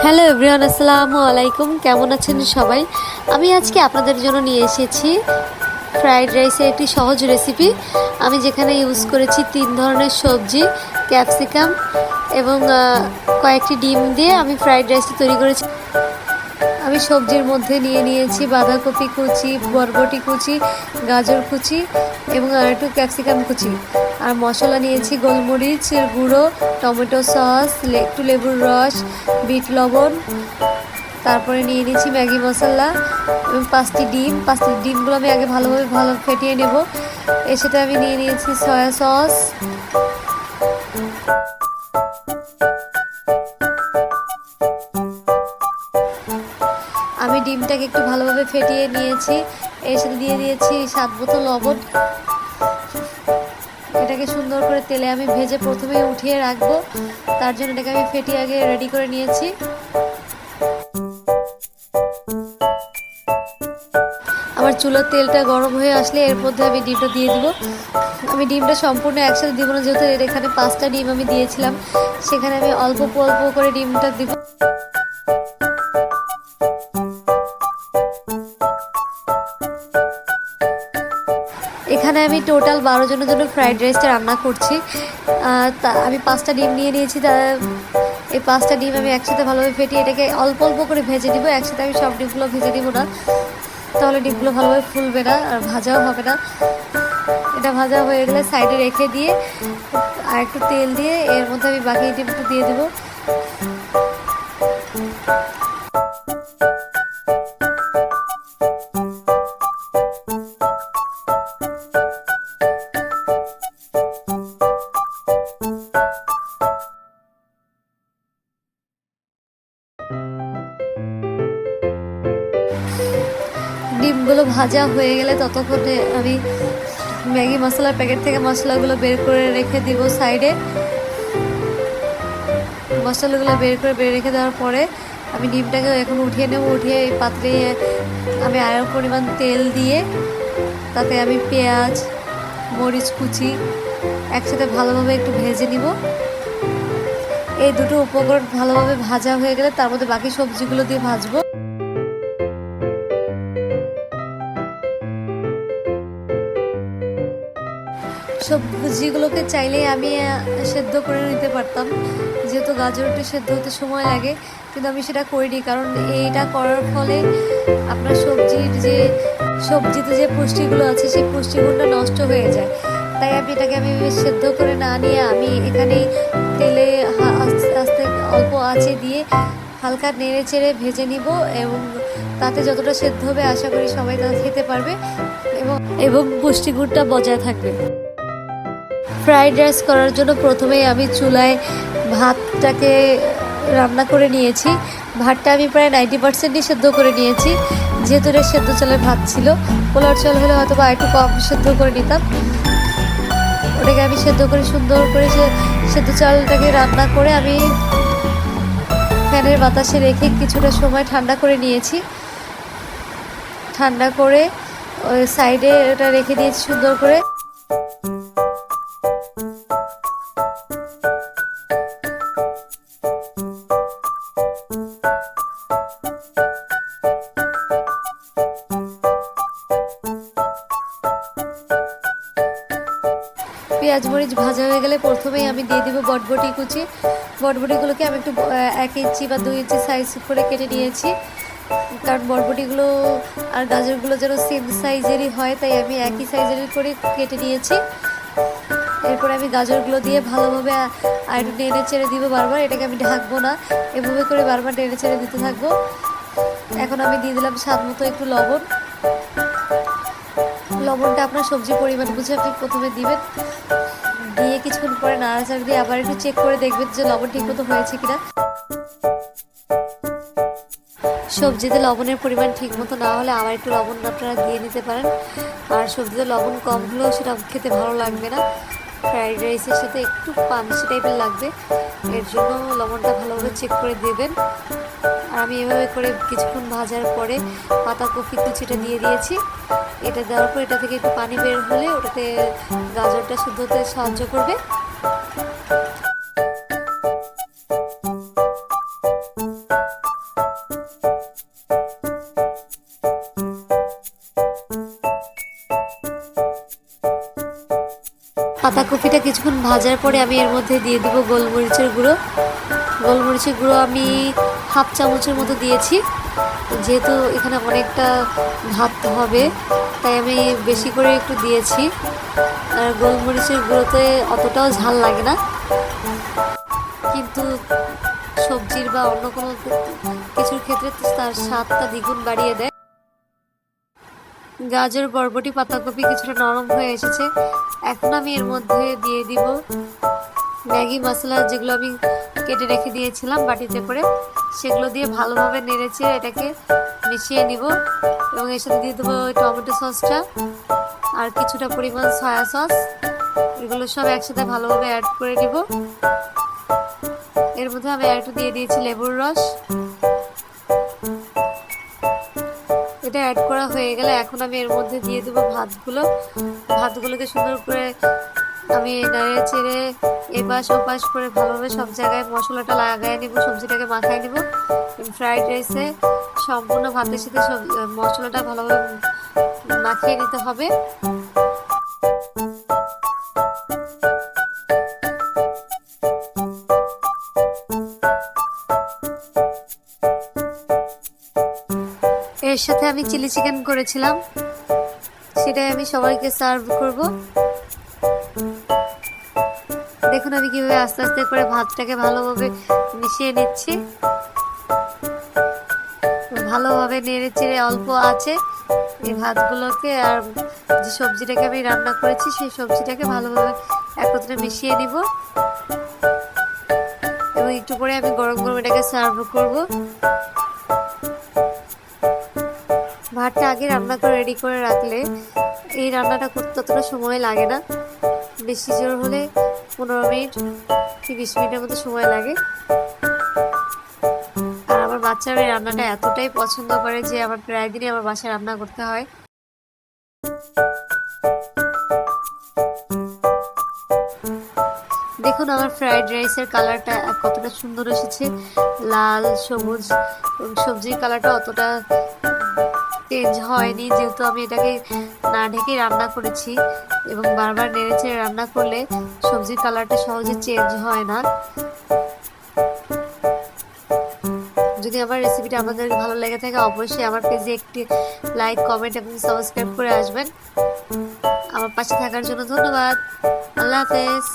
Hello everyone, আসসালামু আলাইকুম। কেমন আছেন সবাই? আমি আজকে আপনাদের জন্য নিয়ে এসেছি ফ্রাইড রাইসের একটি সহজ রেসিপি আমি যেখানে ইউজ করেছি তিন ধরনের সবজি ক্যাপসিকাম এবং কয়েকটি ডিম দিয়ে আমি ফ্রাইড রাইসটি তৈরি করেছি। আমি সবজির মধ্যে নিয়ে নিয়েছি বাঁধাকপি কুচি, বরবটি কুচি, গাজর কুচি এবং আর একটু ক্যাপসিকাম কুচি। আর মশলা নিয়েছি গোলমরিচের গুঁড়ো, টমেটো সস একটু লেবুর রস, বিট লবণ। তারপরে নিয়ে নিয়েছি ম্যাগি মশলা এবং পাঁচটি ডিম। পাঁচটি ডিমগুলো আমি আগে ভালোভাবে ভালো ফেটিয়ে নেব। এর সাথে আমি নিয়ে নিয়েছি সয়া সস। ডিমটাকে একটু ভালোভাবে ফেটিয়ে নিয়েছি। এর সাথে দিয়ে দিয়েছি সাত বোতল লবণ। এটাকে সুন্দর করে তেলে আমি ভেজে প্রথমে উঠিয়ে রাখব। তার জন্য এটাকে আমি ফেটিয়ে আগে রেডি করে নিয়েছি। আমার চুলার তেলটা গরম হয়ে আসলে এর মধ্যে আমি ডিমটা দিয়ে দিব। আমি ডিমটা সম্পূর্ণ একসাথে দিব না, যেহেতু এর এখানে পাঁচটা ডিম আমি দিয়েছিলাম। সেখানে আমি অল্প অল্প করে ডিমটা দিব। এখানে আমি টোটাল বারো জনের জন্য ফ্রাইড রাইসটা রান্না করছি। তা, আমি পাঁচটা ডিম নিয়ে নিয়েছি, তা, এই পাঁচটা ডিম আমি একসাথে ভালোভাবে ফেটিয়ে এটাকে অল্প অল্প করে ভেজে দিব একসাথে আমি সব ডিমগুলো ভেজে দিব না। তাহলে ডিমগুলো ভালোভাবে ফুলবে না আর ভাজাও হবে না। এটা ভাজা হয়ে গেলে সাইডে রেখে দিয়ে আর একটু তেল দিয়ে এর মধ্যে আমি বাকি ডিমটা দিয়ে দেবো। ডিমগুলো ভাজা হয়ে গেলে ততক্ষণে আমি ম্যাগি মশলার প্যাকেট থেকে মশলাগুলো বের করে রেখে দিব সাইডে। মশলাগুলো বের করে, বের রেখে দেওয়ার পরে আমি ডিমটাকে এখন উঠিয়ে নেব, উঠিয়ে এই পাত্রে আমি আরও পরিমাণ তেল দিয়ে তাতে আমি পেঁয়াজ, মরিচ কুচি একসাথে ভালোভাবে একটু ভেজে নিব। এই দুটো উপকরণ ভালোভাবে ভাজা হয়ে গেলে তার মধ্যে বাকি সবজিগুলো দিয়ে ভাজবো। সবজিগুলোকে চাইলে আমি সেদ্ধ করে নিতে পারতাম। যেহেতু গাজরটা সেদ্ধ হতে সময় লাগে, কিন্তু আমি সেটা করিনি। কারণ এইটা করার ফলে আপনার সবজির যে, সবজিতে যে পুষ্টিগুলো আছে, সেই পুষ্টিগুণটা নষ্ট হয়ে যায়। তাই আমি এটাকে আমি সেদ্ধ করে না নিয়ে আমি এখানে তেলে আস্তে আস্তে অল্প আঁচে দিয়ে হালকা নেড়ে চেড়ে ভেজে নিব এবং তাতে যতটা সেদ্ধ হবে, আশা করি সবাই তা খেতে পারবে এবং এবং পুষ্টিগুণটা বজায় থাকবে। ফ্রাইড রাইস করার জন্য প্রথমেই আমি চুলায় ভাতটাকে রান্না করে নিয়েছি। ভাতটা আমি প্রায় নাইনটি পার্সেন্টই সেদ্ধ করে নিয়েছি। যেহেতু এটা সেদ্ধ চালের ভাত ছিল পোলার চাল হলে হয়তো বা একটু কম সেদ্ধ করে নিতাম। ওটাকে আমি সেদ্ধ করে সুন্দর করে সে সেদ্ধ চালটাকে রান্না করে আমি ফ্যানের বাতাসে রেখে কিছুটা সময় ঠান্ডা করে নিয়েছি। ঠান্ডা করে ওই সাইডে ওটা রেখে দিয়েছি সুন্দর করে। ভাজা হয়ে গেলে প্রথমেই আমি দিয়ে দিব বটবটি কুচি। বটবটিগুলোকে আমি একটু এক ইঞ্চি বা দুই ইঞ্চি সাইজ করে কেটে নিয়েছি। কারণ বটবটিগুলো আর গাজরগুলো যেন সেম সাইজেরই হয়, তাই আমি একই সাইজেরই করে কেটে নিয়েছি। এরপর আমি গাজরগুলো দিয়ে ভালোভাবে আ- আর একটু নেড়ে চেড়ে দিব বারবার, এটাকে আমি ঢাকবো না। এভাবে করে বারবার নেড়ে চেড়ে দিতে থাকব। এখন আমি দিয়ে দিলাম স্বাদ মতো একটু লবণ। লবণটা আপনার সবজি পরিমাণ বুঝে আপনি প্রথমে দিবেন। দিয়ে কিছুক্ষণ পরে নাড়াচাড়া দিয়ে আবার একটু চেক করে দেখবেন যে লবণ ঠিক মতো হয়েছে কিনা। সবজিতে লবণের পরিমাণ ঠিক মতো না হলে আবার একটু লবণ আপনারা দিয়ে নিতে পারেন। আর সবজিতে লবণ কম হলেও সেটা খেতে ভালো লাগবে না। ফ্রাইড রাইসের সাথে একটু পাঞ্চি টাইপের লাগবে। এর জন্য লবণটা ভালোভাবে চেক করে দেবেন। আমি এভাবে করে কিছুক্ষণ ভাজার পরে পাতাকপি কুচিটা দিয়ে দিয়েছি। এটা দেওয়ার পর এটা থেকে একটু পানি বের হলে ওটাতে গাজরটা শুদ্ধতে সাহায্য করবে। বাঁধাকপিটা কিছুক্ষণ ভাজার পরে আমি এর মধ্যে দিয়ে দেবো গোলমরিচের গুঁড়ো। গোলমরিচের গুঁড়ো আমি হাফ চামচের মতো দিয়েছি। যেহেতু এখানে অনেকটা ভাত হবে, তাই আমি বেশি করে একটু দিয়েছি। আর গোলমরিচের গুঁড়োতে অতটাও ঝাল লাগে না। কিন্তু সবজির বা অন্য কোনো কিছুর ক্ষেত্রে তার স্বাদটা দ্বিগুণ বাড়িয়ে দেয়। গাজর, বরবটি, পাতাকপি কিছুটা নরম হয়ে এসেছে। এখন আমি এর মধ্যে দিয়ে দিব ম্যাগি মশলা, যেগুলো আমি কেটে রেখে দিয়েছিলাম বাটিতে করে। সেগুলো দিয়ে ভালোভাবে নেড়েছে এটাকে মিশিয়ে নিব এবং এর সাথে দিয়ে দেবো টমেটো সসটা আর কিছুটা পরিমাণ সয়া সস। এগুলো সব একসাথে ভালোভাবে অ্যাড করে নিব। এর মধ্যে আমি একটু দিয়ে দিয়েছি লেবুর রস। এটা অ্যাড করা হয়ে গেলে এখন আমি এর মধ্যে দিয়ে দেবো ভাতগুলো। ভাতগুলোকে সুন্দর করে আমি নাড়িয়ে চেড়ে এপাশ ওপাশ করে ভালোভাবে সব জায়গায় মশলাটা লাগাই নিব, সবজিটাকে মাখাই নিব। ফ্রাইড রাইসে সম্পূর্ণ ভাতের সাথে সব, মশলাটা ভালোভাবে মাখিয়ে নিতে হবে। এর সাথে আমি চিলি চিকেন করেছিলাম। সেটাই আমি সবাইকে সার্ভ করব। দেখুন আমি কীভাবে আস্তে আস্তে করে ভাতটাকে ভালোভাবে মিশিয়ে নিচ্ছি। ভালোভাবে নেড়ে চেড়ে অল্প আছে এই ভাতগুলোকে, আর যে সবজিটাকে আমি রান্না করেছি, সেই সবজিটাকে ভালোভাবে একত্রে মিশিয়ে নিব। এবং একটু করে আমি গরম গরম এটাকে সার্ভ করব। ভাতটা আগে রান্না করে রেডি করে রাখলে এই রান্নাটা করতে ততটা সময় লাগে না। বেশি জোর হলে পনেরো মিনিট কি বিশ মিনিটের মতো সময় লাগে। আর আমার বাচ্চারা এই রান্নাটা এতটাই পছন্দ করে যে আমার প্রায় দিনই আমার বাসায় রান্না করতে হয়। দেখুন আমার ফ্রাইড রাইসের কালারটা কতটা সুন্দর এসেছে। লাল, সবুজ সবজির কালারটা অতটা চেঞ্জ হয়নি, যেহেতু আমি এটাকে না ঢেকে রান্না করেছি এবং বারবার নেড়েছে রান্না করলে সবজির কালারটা সহজে চেঞ্জ হয় না। যদি আমার রেসিপিটা আপনাদের ভালো লেগে থাকে, অবশ্যই আমার পেজে একটি লাইক কমেন্ট এবং সাবস্ক্রাইব করে আসবেন। আমার পাশে থাকার জন্য ধন্যবাদ। আল্লাহ হাফেজ।